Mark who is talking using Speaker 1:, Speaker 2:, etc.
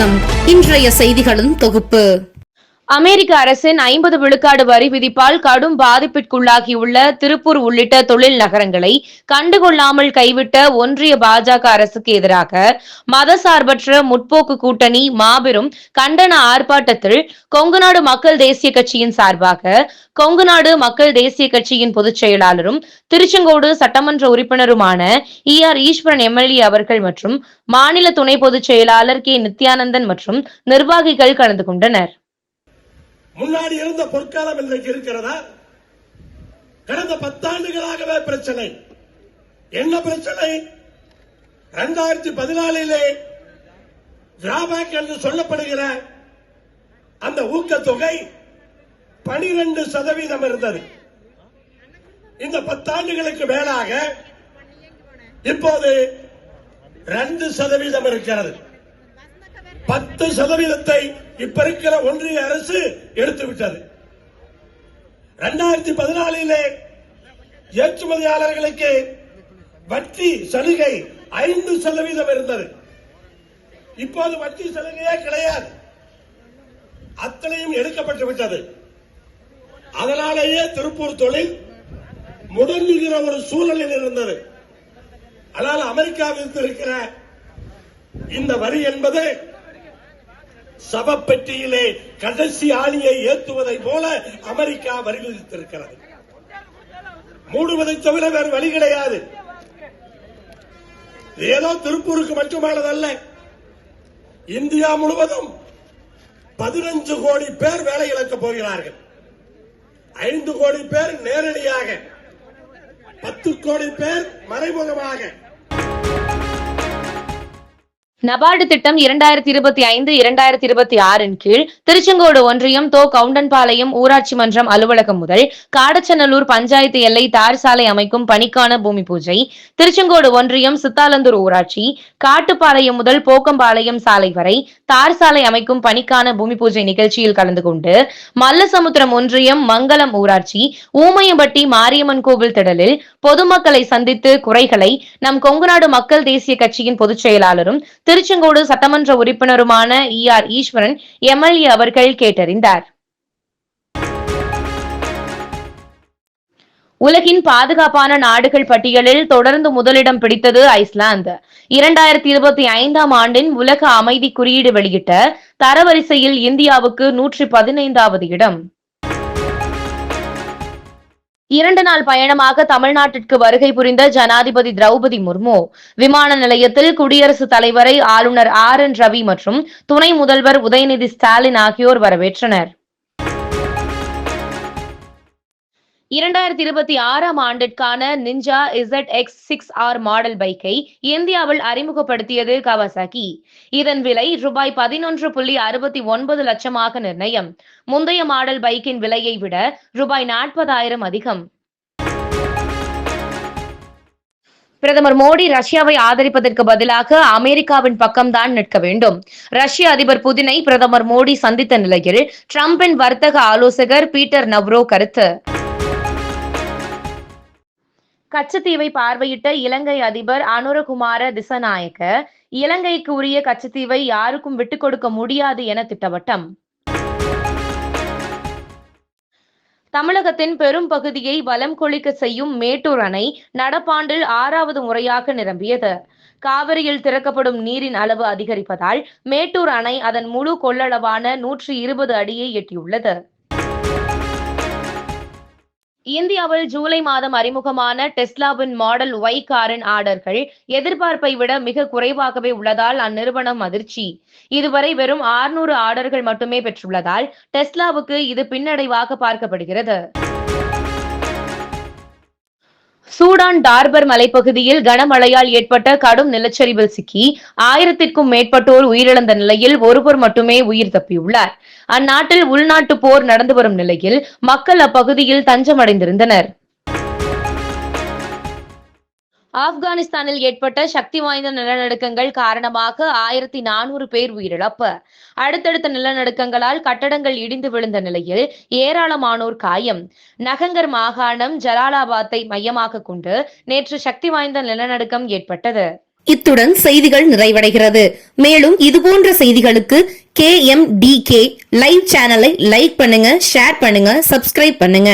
Speaker 1: வணக்கம். இன்றைய செய்திகளின் தொகுப்பு.
Speaker 2: அமெரிக்க அரசின் ஐம்பது விழுக்காடு வரி விதிப்பால் கடும் பாதிப்பிற்குள்ளாகியுள்ள திருப்பூர் உள்ளிட்ட தொழில் நகரங்களை கண்டுகொள்ளாமல் கைவிட்ட ஒன்றிய பாஜக அரசுக்கு எதிராக மதசார்பற்ற முற்போக்கு கூட்டணி மாபெரும் கண்டன ஆர்ப்பாட்டத்தில் கொங்குநாடு மக்கள் தேசிய கட்சியின் சார்பாக கொங்குநாடு மக்கள் தேசிய கட்சியின் பொதுச் செயலாளரும் திருச்செங்கோடு சட்டமன்ற உறுப்பினருமான இ ஆர் ஈஸ்வரன் எம்எல்ஏ அவர்கள் மற்றும் மாநில துணை பொதுச் செயலாளர் கே நித்யானந்தன் மற்றும் நிர்வாகிகள் கலந்து கொண்டனர்.
Speaker 3: முன்னாடி இருந்த பொற்காலம் இன்றைக்கு இருக்கிறதா? கடந்த பத்தாண்டுகளாகவே பிரச்சனை. என்ன பிரச்சனை? இரண்டாயிரத்தி பதினாலிலே டிராபேக் என்று சொல்லப்படுகிற அந்த ஊக்கத்தொகை பனிரெண்டு சதவீதம் இருந்தது. இந்த பத்தாண்டுகளுக்கு மேலாக இப்போது ரெண்டு சதவீதம் இருக்கிறது. பத்து சதவீதத்தை இப்ப இருக்கிற ஒன்றிய அரசு எடுத்து விட்டது இரண்டாயிரத்தி பதினாலிலே ஏற்றுமதியாளர்களுக்கு வட்டி சலுகை ஐந்து சதவீதம் இருந்தது. இப்போது வட்டி சலுகையே கிடையாது. அத்தனையும் எடுக்கப்பட்டு விட்டது. அதனாலேயே திருப்பூர் தொழில் முடங்குகிற ஒரு சூழலில் இருந்தது. ஆனால் அமெரிக்காவிற்கு இருக்கிற இந்த வரி என்பது சவப்பெட்டியிலே கடைசி ஆணியை ஏற்றுவதை போல அமெரிக்கா வரி விதித்திருக்கிறது மூடுவதை தவிர வேறு வழி கிடையாது. ஏதோ திருப்பூருக்கு மட்டுமானதல்ல. இந்தியா முழுவதும் பதினஞ்சு கோடி பேர் வேலை இழக்க போகிறார்கள். ஐந்து கோடி பேர் நேரடியாக பத்து கோடி பேர் மறைமுகமாக.
Speaker 2: நபார்டு திட்டம் இரண்டாயிரத்தி இருபத்தி ஐந்து இரண்டாயிரத்தி இருபத்தி ஆறின் கீழ் திருச்செங்கோடு ஒன்றியம் தோ கவுண்டன்பாளையம் ஊராட்சி மன்றம் அலுவலகம் முதல் காடச்சநல்லூர் பஞ்சாயத்து எல்லை தார் சாலை அமைக்கும் பணிக்கான பூமி பூஜை திருச்செங்கோடு ஒன்றியம் சித்தாலந்தூர் ஊராட்சி காட்டுப்பாளையம் முதல் போக்கம்பாளையம் சாலை வரை தார் சாலை அமைக்கும் பணிக்கான பூமி பூஜை நிகழ்ச்சியில் கலந்து கொண்டு மல்லசமுத்திரம் ஒன்றியம் மங்கலம் ஊராட்சி ஊமையம்பட்டி மாரியம்மன் கோவில் திடலில் பொதுமக்களை சந்தித்து குறைகளை நம் கொங்குநாடு மக்கள் தேசிய கட்சியின் பொதுச் செயலாளரும் திருச்செங்கோடு சட்டமன்ற உறுப்பினருமான இ ஆர் ஈஸ்வரன் எம்எல்ஏ அவர்கள் கேட்டறிந்தார். உலகின் பாதுகாப்பான நாடுகள் பட்டியலில் தொடர்ந்து முதலிடம் பிடித்தது ஐஸ்லாந்து. இரண்டாயிரத்தி இருபத்தி ஐந்தாம் ஆண்டின் உலக அமைதி குறியீடு வெளியிட்ட தரவரிசையில் இந்தியாவுக்கு நூற்றி பதினைந்தாவது இடம். இரண்டு நாள் பயணமாக தமிழ்நாட்டிற்கு வருகை புரிந்த ஜனாதிபதி திரௌபதி முர்மு. விமான நிலையத்தில் குடியரசுத் தலைவரை ஆளுநர் ஆர் என் ரவி மற்றும் துணை முதல்வர் உதயநிதி ஸ்டாலின் ஆகியோர் வரவேற்றனர். இரண்டாயிரத்தி இருபத்தி ஆறாம் ஆண்டிற்கான Ninja Z X six R model பைக்கை இந்தியாவில் அறிமுகப்படுத்தியது கவாசாகி. இதன் விலை ரூபாய் பதினொன்று புள்ளி அறுபத்தி ஒன்பது லட்சமாக நிர்ணயம். முந்தைய மாடல் பைக்கின் விலையை விட ரூபாய் நாற்பதாயிரம் அதிகம். பிரதமர் மோடி ரஷ்யாவை ஆதரிப்பதற்கு பதிலாக அமெரிக்காவின் பக்கம்தான் நிற்க வேண்டும். ரஷ்ய அதிபர் புதினை பிரதமர் மோடி சந்தித்த நிலையில் டிரம்பின் வர்த்தக ஆலோசகர் பீட்டர் நவ்ரோ கருத்து. கச்சத்தீவை பார்வையிட்ட இலங்கை அதிபர் அனுரகுமார திசநாயக்க இலங்கைக்கு உரிய கச்சத்தீவை யாருக்கும் விட்டுக் கொடுக்க முடியாது என திட்டவட்டம். தமிழகத்தின் பெரும் பகுதியை வலம் கொளிக்க செய்யும் மேட்டூர் அணை நடப்பாண்டில் ஆறாவது முறையாக நிரம்பியது. காவிரியில் திறக்கப்படும் நீரின் அளவு அதிகரிப்பதால் மேட்டூர் அணை அதன் முழு கொள்ளளவான நூற்றி இருபது அடியை எட்டியுள்ளது. இந்தியாவில் ஜூலை மாதம் அறிமுகமான டெஸ்லாவின் மாடல் ஒய் காரின் ஆர்டர்கள் எதிர்பார்ப்பை விட மிக குறைவாகவே உள்ளதால் அந்நிறுவனம் அதிர்ச்சி. இதுவரை வெறும் ஆறுநூறு ஆர்டர்கள் மட்டுமே பெற்றுள்ளதால் டெஸ்லாவுக்கு இது பின்னடைவாக பார்க்கப்படுகிறது. சூடான் டார்பர் மலைப்பகுதியில் கனமழையால் ஏற்பட்ட கடும் நிலச்சரிவில் சிக்கி ஆயிரத்திற்கும் மேற்பட்டோர் உயிரிழந்த நிலையில் ஒருவர் மட்டுமே உயிர் தப்பியுள்ளார். அந்நாட்டில் உள்நாட்டு போர் நடந்து வரும் நிலையில் மக்கள் அப்பகுதியில் தஞ்சமடைந்திருந்தனர். ஆப்கானிஸ்தானில் ஏற்பட்ட சக்தி வாய்ந்த நிலநடுக்கங்கள் காரணமாக ஆயிரத்தி நானூறு பேர் உயிரிழப்பு. அடுத்தடுத்த நிலநடுக்கங்களால் கட்டடங்கள் இடிந்து விழுந்த நிலையில் ஏராளமானோர் காயம். நகங்கர் மாகாணம் ஜலாலாபாத்தை மையமாக கொண்டு நேற்று சக்தி வாய்ந்த நிலநடுக்கம் ஏற்பட்டது.
Speaker 1: இத்துடன் செய்திகள் நிறைவடைகிறது. மேலும் இதுபோன்ற செய்திகளுக்கு K M D K live சேனலை லைக் பண்ணுங்க ஷேர் பண்ணுங்க சப்ஸ்கிரைப் பண்ணுங்க.